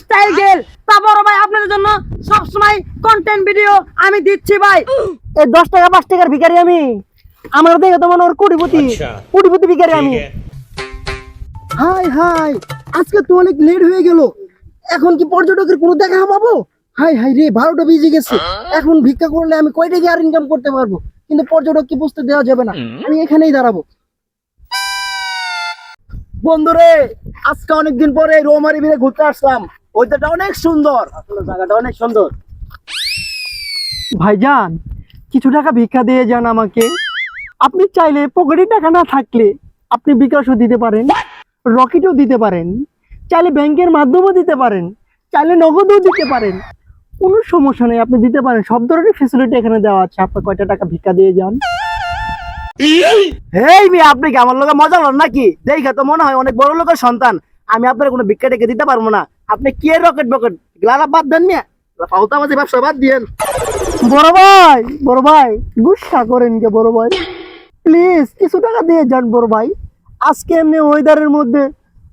Style গেল। ভাই আপনাদের জন্য সব সময় কন্টেন্ট ভিডিও আমি দিচ্ছি ভাই। এই 10 টাকা 5 টাকার ভিখারি আমি। আমার দেখে তো মনে কোটিপতি। আচ্ছা, কোটিপতি ভিখারি আমি। হাই হাই আজকে তো অনেক লেট হয়ে গেল। এখন কি পর্যটকের কোনো দেখা পাবো? হাই হাই রে বারোটা বেজে গেছে। এখন ভিক্ষা করলে আমি কয়টা গিয়ে আর ইনকাম করতে পারব? কিন্তু পর্যটক কি বুঝতে দেওয়া যাবে না। আমি এখানেই দাঁড়াবো। বন্ধুরে আজকে অনেকদিন পরে রোমারি ভিড়ে ঘুরতে আসলাম। ওইটা অনেক সুন্দর। জায়গাটা অনেক সুন্দর। ভাইজান, কিছু টাকা ভিক্ষা দিয়ে যান আমাকে। আপনি চাইলে পকেটে টাকা না থাকলে আপনি বিকাশও দিতে পারেন, রকেটও দিতে পারেন, চাইলে ব্যাংকের মাধ্যমেও দিতে পারেন, চাইলে নগদও দিতে পারেন। কোনো সমস্যা নেই, আপনি দিতে পারেন। সব ধরনের ফেসিলিটি এখানে দেওয়া আছে। আপনি কয়টা টাকা ভিক্ষা দিয়ে যান। আপনি কি আমার লোকে মজা লন নাকি? দেখে তো মনে হয় অনেক বড় লোকের সন্তান। আমি আপনার কোনো ভিক্ষা টেকে দিতে পারব না। আপনি কি রকেট বকেট গ্লারা বাদ দেন মিয়া। ব্যবসা বাদ দিয়েন। বড় ভাই বড় ভাই গুসা করেন কে বড় ভাই। প্লিজ কিছু টাকা দিয়ে যান বড় ভাই। আজকে এমনি ওয়েদারের মধ্যে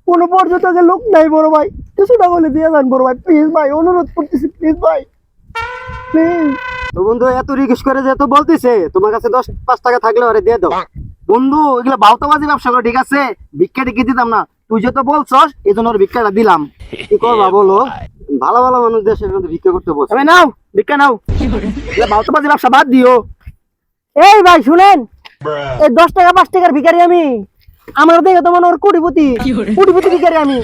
কোনো পর্যটকের লোক নাই বড় ভাই। কিছু টাকা হলে দিয়ে যান বড় ভাই। প্লিজ ভাই অনুরোধ করতেছি প্লিজ ভাই। প্লিজ তো বন্ধু এত রিকোয়েস্ট করে যে তো বলতেছে তোমার কাছে দশ পাঁচ টাকা থাকলে ওরে দিয়ে দাও। বন্ধু এগুলো বাউতাবাজি ব্যবসা করো ঠিক আছে? ভিক্ষা টিকে দিতাম না। তুই যত বলছস এই জন্য ওর ভিক্ষাটা দিলাম। কি করবা বলো? ভালো ভালো মানুষ দেশের মধ্যে ভিক্ষা করতে বলছে তবে নাও ভিক্ষা নাও। বাউতাবাজি ব্যবসা বাদ দিও। এই ভাই শুনেন? এই দশ টাকা পাঁচ টাকার ভিখারি আমি। আমার দেখে তো মনে ওর কোটিপতি। কোটিপতি ভিখারি আমি।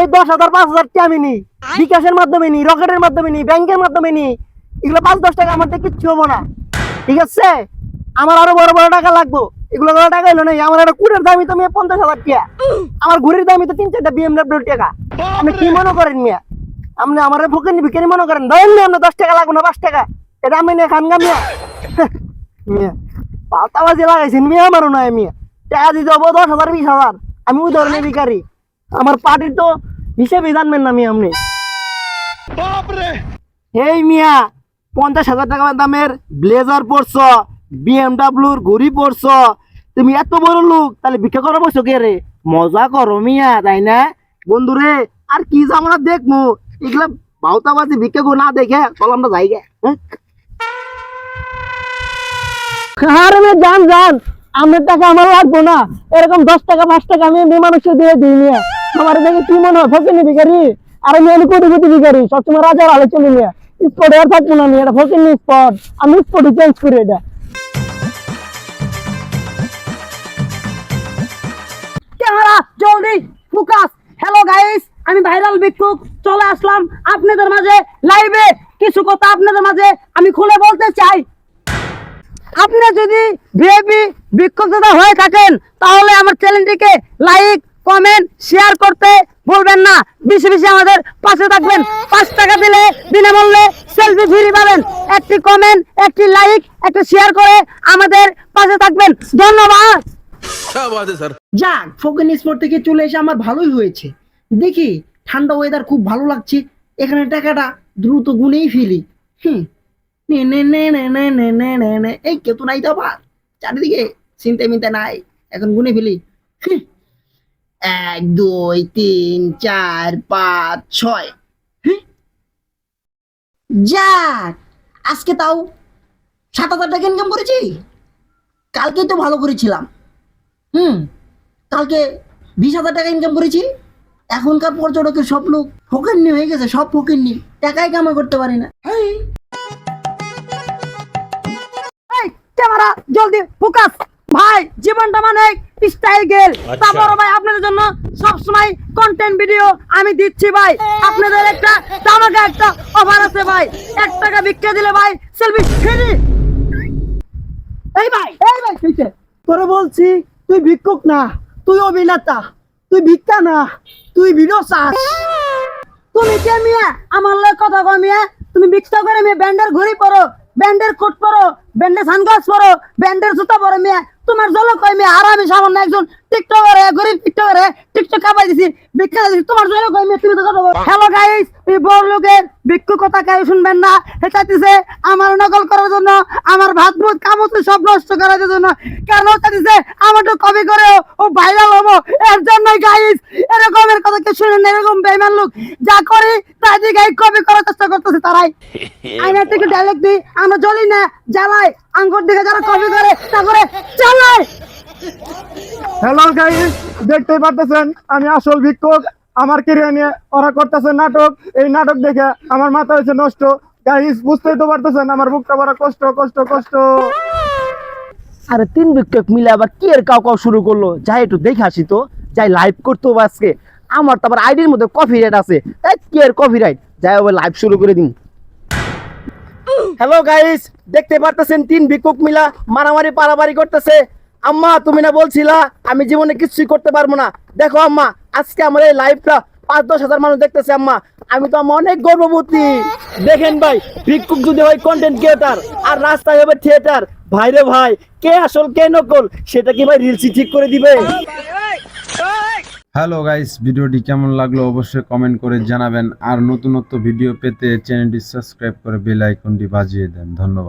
এই দশ হাজার পাঁচ হাজার টাকা আমি নিই বিকাশের মাধ্যমে নিই রকেটের মাধ্যমে নিই ব্যাংকের মাধ্যমে নিই এগুলো পাঁচ দশ টাকা আমার কিচ্ছু হব না। ঠিক আছে? আমার আরও বড় বড় টাকা লাগবো। এগুলো বড় টাকা হলো নাই। আমার একটা কুড়ের দামই তো মেয়ে পঞ্চাশ হাজার টাকা। আমার ঘুরির দামই তো তিন চারটা বিএমডাব্লিউ টাকা। আপনি কি মনে করেন মিয়া? আপনি আমার ফকির বিকেনি মনে করেন? ধরেন না আপনার দশ টাকা লাগবে না পাঁচ টাকা। এটা আমি নিয়ে খান গা মিয়া। মিয়া পাতাবাজি লাগাইছেন মিয়া আমারও নয় মিয়া। টাকা দিতে হব দশ হাজার বিশ হাজার। আমি ওই ধরনের ভিকারি আমার পার্টির তো হিসেবে জানবেন না মিয়া আপনি। এই মিয়া পঞ্চাশ হাজার টাকা দামের ব্লেজার পরছ। বিএমডাব্লিউর ঘড়ি পড়ছ তুমি এত বড় লোক, তাহলে ভিক্ষা করা বসো কে রে? মজা করো মিয়া, তাই না? বন্ধুরে, আর কি জামরা দেখমু এগুলা বাউতাবাজি ভিক্ষা না দেখে, চল যাই গে? আরে জান জান আমার টাকা আমার লাগবো না। এরকম দশ টাকা, পাঁচ টাকা আমি এমনি মানুষকে দিয়ে দিই নিয়ে আমার দেখে কি মনে হয় ফকিনি ভিখারি? আর আমি আমি কোটি কোটি ভিখারি, সবসময় রাজার আলো চলে নিয়ে স্পটে আর থাকব না আমি এটা ফকিনি স্পট। আমি স্পটে চেঞ্জ করি এটা। আমি ফোকাস। হ্যালো গাইস আমি ভাইরাল ভিক্ষুক। চলে আসলাম আপনাদের মাঝে লাইভে কিছু কথা আপনাদের মাঝে আমি খুলে বলতে চাই। আপনি যদি ভিআইপি হয়ে থাকেন, তাহলে আমার চ্যানেলটিকে লাইক কমেন্ট শেয়ার করতে বলবেন না। বেশি বেশি আমাদের পাশে থাকবেন। পাঁচ টাকা দিলে বিনামূল্যে সেলফি ফ্রি পাবেন। একটি কমেন্ট একটি লাইক একটি শেয়ার করে আমাদের পাশে থাকবেন। ধন্যবাদ। যাক ফোকেন থেকে চলে এসে আমার ভালোই হয়েছে। দেখি, ঠান্ডা ওয়েদার খুব ভালো লাগছে। এখানে টাকাটা দ্রুত গুনেই ফেলি। এই নাই তো আবার। চারিদিকে চিন্তা মিন্তা নাই। এখন গুনে ফেলি। এক, দুই, তিন, চার, পাঁচ, ছয়। যাক, আজকে তাও সাত হাজার টাকা ইনকাম করেছি। কালকে তো ভালো করেছিলাম। হুম কালকে বিশ হাজার টাকা ইনকাম করেছি। এখনকার পর্যটকের সব লোক ফকিরনি হয়ে গেছে সব ফকিরনি টাকাই কামাই করতে পারি না। ক্যামেরা জলদি ফোকাস ভাই জীবনটা মানে স্টাইল গেল তা আচ্ছা। ভাই আপনাদের জন্য সব সময় কন্টেন্ট ভিডিও আমি দিচ্ছি ভাই। আপনাদের একটা তামাকা একটা অফার আছে ভাই। এক টাকা ভিক্ষা দিলে ভাই সেলফি ফ্রি এই ভাই এই ভাই তোরে বলছি তুই ভিক্ষুক না, তুই অভিনেতা, তুই ভিক্ষা না, তুই ভিডিও তুমি কে মিয়া? আমার লয় কথা কয় মিয়া। তুমি ভিক্ষা করে মিয়া, ব্যান্ডের ঘড়ি পরো, ব্যান্ডের কোট পরো, ব্যান্ডের সানগ্লাস পরো, ব্যান্ডের জুতা পরো মিয়া। তোমার জল কয় মিয়া আর আমি সামান্য একজন টিকটকারে, গরিব টিকটকারে, টিকটক কামাই দিছি দিছি। তোমার জন্য কই আমি তুমি তো কথা হ্যালো গাইস এই বড় লোকের ভিক্ষু কথা কেউ শুনবেন না। দিছে আমার নকল করার জন্য, আমার ভাত মুখ কামত সব নষ্ট করার জন্য। কেন? আমার তো কপি করে ও ভাইরাল হব। এর জন্যই গাইস এরকমের কথা কেউ শুনেন এরকম লোক। যা করি, তাই দিকে কপি করার চেষ্টা করতেছে তারাই। আইনা থেকে ডাইরেক্ট দিই, আমরা জ্বলি না, জ্বালাই। আঙ্গুর দিকে যারা কপি করে, তারপরে চালাই হ্যালো গাইস দেখতে পারতেছেন, আমি আসল ভিক্ষুক। আমার কেরিয়ার নিয়ে ওরা করতেছে নাটক। এই নাটক দেখে আমার মাথা হয়েছে নষ্ট। গাইস বুঝতেই তো পারতেছেন, আমার বুকটা বড় কষ্ট কষ্ট কষ্ট। আরে, তিন বিক্ষোভ মিলে আবার কি এর কাউ কাউ শুরু করল? যাই একটু দেখে আসি তো। যাই লাইভ করতে আজকে। আমার তো আবার আইডির মধ্যে কফি রাইট আছে কি এর কফি রাইট যাই আবার লাইভ শুরু করে দিন হ্যালো গাইস দেখতে পারতেছেন তিন ভিক্ষুক মিলা মারামারি পারাবারি করতেছে। আম্মা, তুমি না বলছিলা আমি জীবনে কিছুই করতে পারব না। দেখো আম্মা, আজকে আমার এই লাইভটা পাঁচ, দশ হাজার মানুষ দেখতেছে আম্মা। আমি তো আম্মা অনেক গর্ববতী। দেখেন ভাই, ভিক্ষুক যদি হয় কন্টেন্ট ক্রিয়েটার আর রাস্তায় হবে থিয়েটার ভাই রে ভাই, কে আসল, কে নকল, সেটা কি ভাই রিলসি ঠিক করে দিবে? হ্যালো গাইস ভিডিওটি কেমন লাগল অবশ্যই কমেন্ট করে জানাবেন। আর নতুনত্ব ভিডিও পেতে চ্যানেলটি সাবস্ক্রাইব করে বেল আইকনটি বাজিয়ে দেন। ধন্যবাদ।